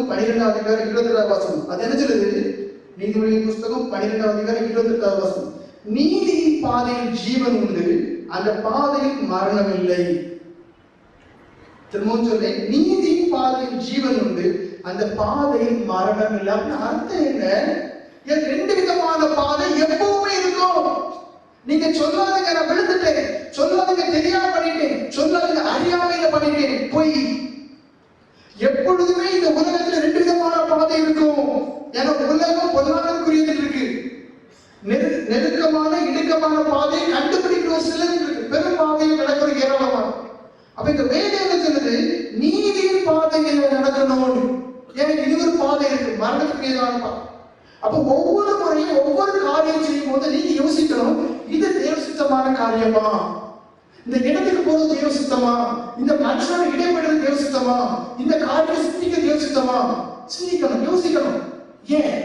புஸ்தகம் பனிரெண்டாம் அதிகாரம் இருபத்தி ரெண்டாவது வசனம். அது என்ன சொல்லுது? நீதிமொழியின் புஸ்தகம் பனிரெண்டாம் அதிகாரம் இருபத்தி எட்டாவது வசனம். நீதியின் பாதையில் ஜீவன் உண்டு அந்த பாதையில் மரணம் இல்லை. திரும்பவும் சொல்றேன் நீதியின் பாதையில் ஜீவன் உண்டு அந்த பாதையில் மரணம் இல்லை. அப்படின்னு அர்த்தம் என்ன? ரெண்டு விதமான பாதை எப்பவுமே இருக்கும். நீங்க சொல்லாதீங்க நான் விழுந்துட்டேன். சொல்லாதீங்க தெரியாம பண்ணிட்டேன். எப்பொழுதுமே இந்த உலகத்துல ரெண்டு விதமான பாதை இருக்கும். ஏன்னா உலகம் பொருளாதாரக்குரியது இருக்கு. நெரு- நெருக்கமான இடுக்கமான பாதையை கண்டுபிடிக்கிற ஒரு சிலர் இருக்கு. பெரும் பாதையை நடக்கிற ஏராளமான. அப்ப இந்த வேதம் என்ன சொல்லுது? நீதியின் பாதையில நடக்கணும்னு. ஏன்? இது ஒரு பாதை இருக்கு. மரணத்துக்கு ஏதான பாதை. அப்ப ஒவ்வொரு முறையும் ஒவ்வொரு காரியம் செய்யும் போது நீங்க யோசிக்கணும் இது தேவ சுத்தமான காரியமா? இந்த இடத்துக்கு போறது தேவ சுத்தமா? இந்த மனுஷனோட இடைப்படுறது தேவ சுத்தமா? இந்த காரியம் சிந்திக்க தேவ சுத்தமா? சிந்திக்கணும் யோசிக்கணும். ஏன்?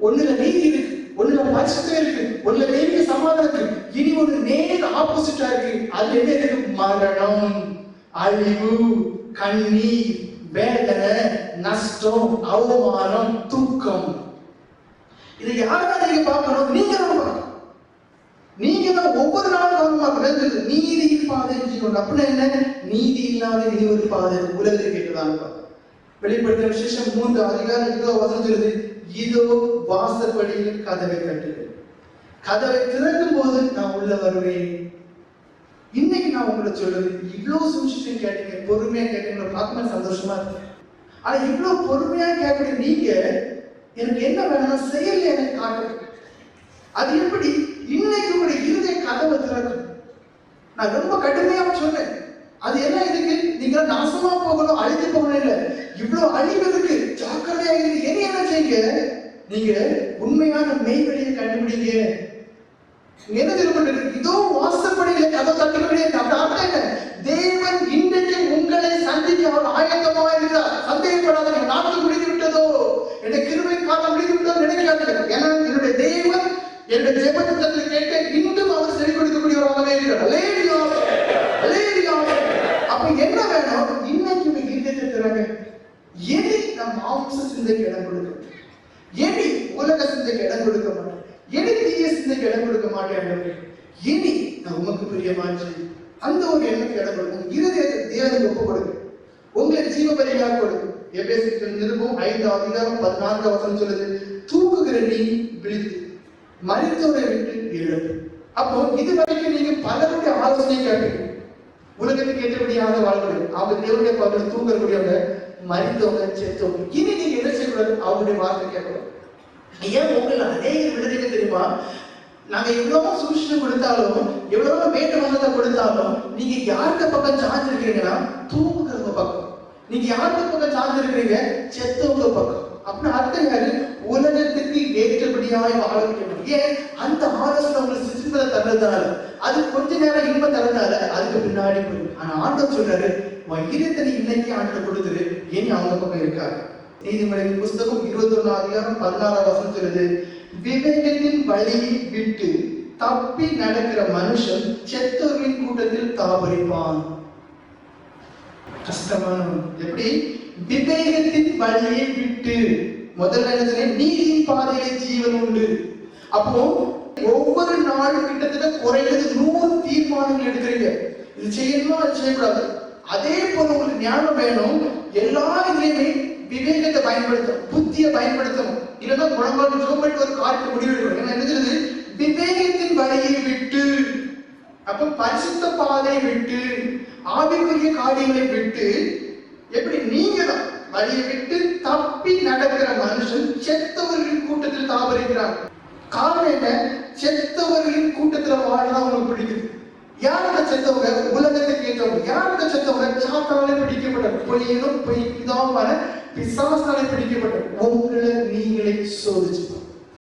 ஒண்ணுல நீதி இருக்கு ஒண்ணுல பரிசுத்தம் இருக்கு ஒண்ணுல தெய்வீக சமாதானம் இருக்கு. இனி ஒரு நேர் ஆப்போசிட்டா இருக்கு. அது என்ன இருக்கு? மரணம் அழிவு கண்ணீர் வேதனை நஷ்டம் அவமானம் துக்கம். இதை யாருக்கா நீங்க பார்க்கணும்? நீங்க தான் பார்க்கணும் நீங்க தான் ஒவ்வொரு நாளும் கவனமா விளைஞ்சது நீதியின் பாதை ஜீவன் அப்படின்னா என்ன? நீதி இல்லாத இனி ஒரு பாதை உலகத்தில் கேட்டதான் வெளிப்படுத்த விசேஷம் மூன்று அதிகாரம் இதோ வசனம் இதோ வாசப்படியில் கதவை தட்டுது கதவை திறக்கும் போது நான் உள்ள வருவேன். இன்னைக்கு நான் உங்களை சொல்றது இவ்வளவு சுவிசேஷம் கேட்டீங்க. பொறுமையா கேட்டீங்க பார்க்கும்போது சந்தோஷமா இருக்கு. ஆனா இவ்வளவு பொறுமையா கேட்குற நீங்க எனக்கு என்ன வேணும்னா செயல் எனக்கு காட்டுறது அது எப்படி? இன்னைக்கு கதவை திறக்கும் நான் ரொம்ப கடுமையா சொன்னேன். அது என்ன இருக்கு நீங்க நாசமா போகணும் அழிஞ்சு போகணும் இல்ல. இவ்வளவு அழிவு இருக்கு ஜாக்கிரதையா இருக்கு என்ன என்ன செய்யுங்க? நீங்க உண்மையான மெய்வெளியை கண்டுபிடிங்க. இங்க என்ன திரும்ப இதோ வாசப்படையில கதை தட்டுகளே அர்த்தம் என்ன? தேவன் இன்றைக்கு உங்களை சந்திக்க அவர் ஆயத்தமா இருக்கிறார். சந்தேகப்படாத நாட்கள் முடிந்து விட்டதோ? என்னுடைய கிருமை காலம் முடிந்து விட்டதோ நினைக்காதீர்கள். ஏன்னா என்னுடைய தேவன் என்ற ஜெபத்தில் கேட்க இன்னும் அவர் செவி கொடுக்கக்கூடியவராகவே இருக்கிறார். அல்லேலூயா. அல்லேலூயா. அப்ப என்ன வேணும்? இன்னைக்கு உங்க இருதயத்தை திறங்க எது நம் மாம்ச சிந்தைக்கு இடம் கொடுக்க எடி உலக சிந்தைக்கு இடம் கொடுக்க மாட்டேன்? எலி தீய சிந்தைக்கு இடம் கொடுக்க மாட்டேன் ஆண்டவரே. இனி நான் உமக்கு பிரியமாச்சு? அந்த ஒரு எண்ணத்துக்கு இடம் கொடுக்கும். இருதயத்தை தேவனுக்கு ஒப்பு கொடுங்க. உங்களை ஜீவ பரிகாரம் கொடுக்கும் எபேசிக்கு நிருபம் ஐந்தாவது அதிகாரம் பதினான்கு வசனம் சொல்லுது தூங்குகிற நீ விழித்து மரித்தோரை விட்டு எழுது அப்போ இது வரைக்கும் நீங்க பலருடைய ஆலோசனை கேட்பீங்க உலகத்துக்கு ஏற்றபடியாக வாழ்றது அவங்க தேவனுடைய பகல் தூங்கக்கூடியவங்க மறித்தவங்க செத்தவங்க. இனி நீங்க என்ன செய்யக்கூடாது? அவங்களுடைய வார்த்தை கேட்கணும். ஏன் உங்களை அநேக விடுதலை தெரியுமா? நாங்க எவ்வளவோ சூழ்ச்சி கொடுத்தாலும் எவ்வளவோ வேண்டு வந்ததை கொடுத்தாலும் நீங்க யாருக்கு பக்கம் சார்ந்திருக்கீங்கன்னா தூங்குறவங்க பக்கம். நீங்க யாருக்கு பக்கம் சார்ந்திருக்கிறீங்க? செத்தவங்க பக்கம். அப்படின்னு அர்த்தம் உலகத்துக்கு ஏற்றபடியாய் வாழ முடியும் ஏன்? அந்த ஆலோசனை உங்களுக்கு சிசிப்பதை தர்றதுனால அது கொஞ்ச நேரம் இன்பம் தரதுனால அதுக்கு பின்னாடி போயிடும். ஆனா ஆண்டவர் சொல்றாரு உன் இன்னைக்கு ஆண்டு கொடுத்துரு. இனி அவங்க பக்கம் இருக்காரு நீதிமொழியின் புஸ்தகம் இருபத்தி ஒண்ணு அதிகாரம் பதினாறாம் வசனம் சொல்லுது விவேகத்தின் வழியை விட்டு தப்பி நடக்கிற மனுஷன் செத்தோரின் கூட்டத்தில் தாபரிப்பான் கஷ்டமான எப்படி? விவேகத்தின் வழியை விட்டு முதல் இடத்துல சொன்னேன்? நீதியின் பாதையிலே ஜீவன் உண்டு. அப்போ ஒவ்வொரு நாளும் கிட்டத்தட்ட குறைந்தது நூறு தீர்மானங்கள் எடுக்கிறீங்க. இது செய்யணுமா? அது செய்யக்கூடாது. அதே போல உங்களுக்கு ஞானம் வேணும். எல்லா இதுலையுமே விவேகத்தை பயன்படுத்தணும். புத்தியை பயன்படுத்தணும். இல்லைன்னா குழந்தை சோம்பேட்டு ஒரு காட்டு முடிவு ஏன்னா என்ன சொல்லுது விவேகத்தின் வழியை விட்டு அப்ப பரிசுத்த பாதை விட்டு ஆவிக்குரிய காரியங்களை விட்டு எப்படி நீங்க தான் வழியை விட்டு தப்பி நடக்கிற மனுஷன் செத்தவர்களின் கூட்டத்தில் தாபரிக்கிறார் காரணம் என்ன? செத்தவர்களின் கூட்டத்துல வாழதான் உங்களுக்கு பிடிக்குது. யார் அந்த செத்தவங்க? உலகத்தை கேட்டவங்க யார் அந்த செத்தவங்க? சாத்தாலே பிடிக்கப்பட்ட பொய்யனும் பொய் இதாமான பிசாசாலே பிடிக்கப்பட்ட உங்களை நீங்களே சோதிச்சு